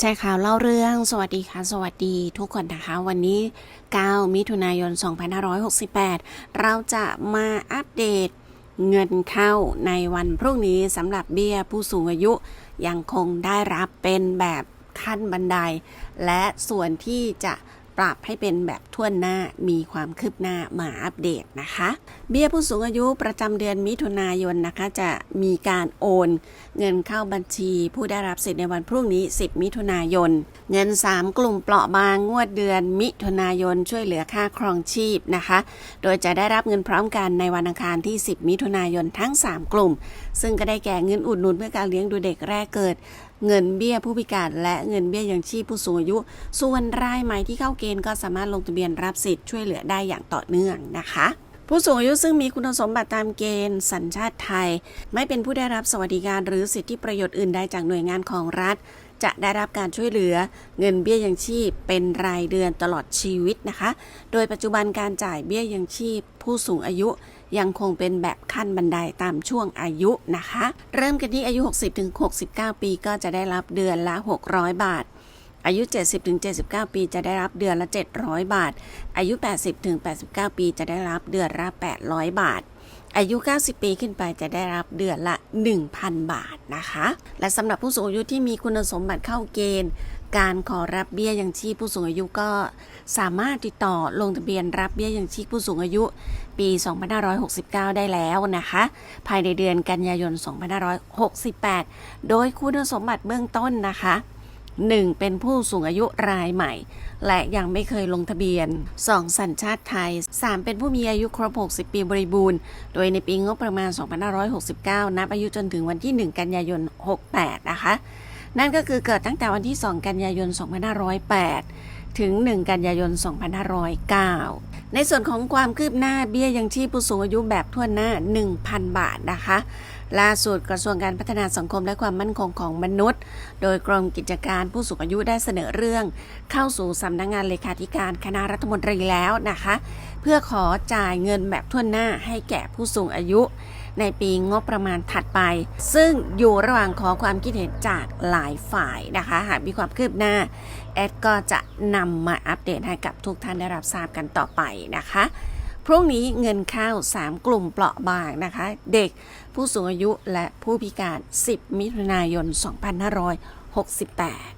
แชร์ข่าวเล่าเรื่อง สวัสดีค่ะ สวัสดีทุกคนนะคะ วันนี้ 9 มิถุนายน 2568 เราจะมาอัปเดตเงินเข้าในวันพรุ่งนี้สำหรับเบี้ยผู้สูงอายุยังคงได้รับเป็นแบบขั้นบันได และส่วนที่จะ ปรับให้เป็นแบบทั่วหน้ามีความคืบหน้ามาอัปเดตนะคะ เบี้ยผู้สูงอายุประจำเดือนมิถุนายนนะคะ จะมีการโอนเงินเข้าบัญชีผู้ได้รับสิทธิ์ในวันพรุ่งนี้ 10 มิถุนายน เงิน 3 กลุ่มเปราะบางงวดเดือนมิถุนายนช่วยเหลือค่าครองชีพนะคะ โดยจะได้รับเงินพร้อมกันในวันอังคารที่ 10 มิถุนายนทั้ง 3 กลุ่ม ซึ่งก็ได้แก่เงินอุดหนุนเพื่อการเลี้ยงดูเด็กแรกเกิดเงินเบี้ยผู้พิการและเงินเบี้ยยังชีพผู้สูงอายุ ส่วนรายใหม่ที่เข้าเกณฑ์ก็สามารถลงทะเบียนรับสิทธิ์ช่วยเหลือได้อย่างต่อเนื่องนะคะผู้สูงอายุซึ่งมีคุณสมบัติตามเกณฑ์สัญชาติไทย ไม่เป็นผู้ได้รับสวัสดิการหรือสิทธิประโยชน์อื่นใดจากหน่วยงานของรัฐ จะได้รับการช่วยเหลือเงินเบี้ยยังชีพเป็นรายเดือนตลอดชีวิตนะคะ โดยปัจจุบันการจ่ายเบี้ยยังชีพ ผู้สูงอายุยังคงเป็นแบบขั้นบันไดตามช่วงอายุนะคะ เริ่มกันที่อายุ 60-69 ปีก็จะได้รับเดือนละ 600 บาทอายุ 70-79 ปีจะได้รับเดือนละ 700 บาท อายุ 80-89 ปีจะได้รับเดือนละ 800 บาท อายุ 90 ปีขึ้นไปจะได้รับเดือนละ 1,000 บาทนะคะ และสำหรับผู้สูงอายุที่มีคุณสมบัติเข้าเกณฑ์ การขอรับเบี้ยยังชีพผู้สูงอายุก็สามารถติดต่อลงทะเบียนรับเบี้ยยังชีพผู้สูงอายุปี 2569 ได้แล้วนะคะ ภายในเดือนกันยายน 2568 โดยคุณสมบัติเบื้องต้นนะคะ 1. เป็นผู้สูงอายุรายใหม่ และยังไม่เคยลงทะเบียน 2. สัญชาติไทย 3. เป็นผู้มีอายุครบ 60 ปีบริบูรณ์ โดยในปีงบประมาณ 2569 นับอายุจนถึงวันที่ 1 กันยายน 68 นะคะ นั่นก็คือเกิดตั้งแต่วันที่ 2 กันยายน 2508 ถึง 1 กันยายน 2509 ในส่วนของความคืบหน้าเบี้ยยังชีพผู้สูงอายุแบบทั่วหน้า 1,000 บาทนะคะ ล่าสุดกระทรวงการพัฒนาสังคมและความมั่นคงของมนุษย์ โดยกรมกิจการผู้สูงอายุได้เสนอเรื่อง เข้าสู่สำนักงานเลขาธิการคณะรัฐมนตรีแล้วนะคะ เพื่อขอจ่ายเงินแบบทั่วหน้าให้แก่ผู้สูงอายุ ในปีงบประมาณถัดไป ซึ่งอยู่ระหว่างขอความคิดเห็นจากหลายฝ่ายนะคะ หากมีความคืบหน้า แอดก็จะนำมาอัปเดตให้กับทุกท่านได้รับทราบกันต่อไปนะคะพรุ่งนี้เงินเข้า 3 กลุ่มเปราะบางนะคะ เด็กผู้สูงอายุและผู้พิการ 10 มิถุนายน 2568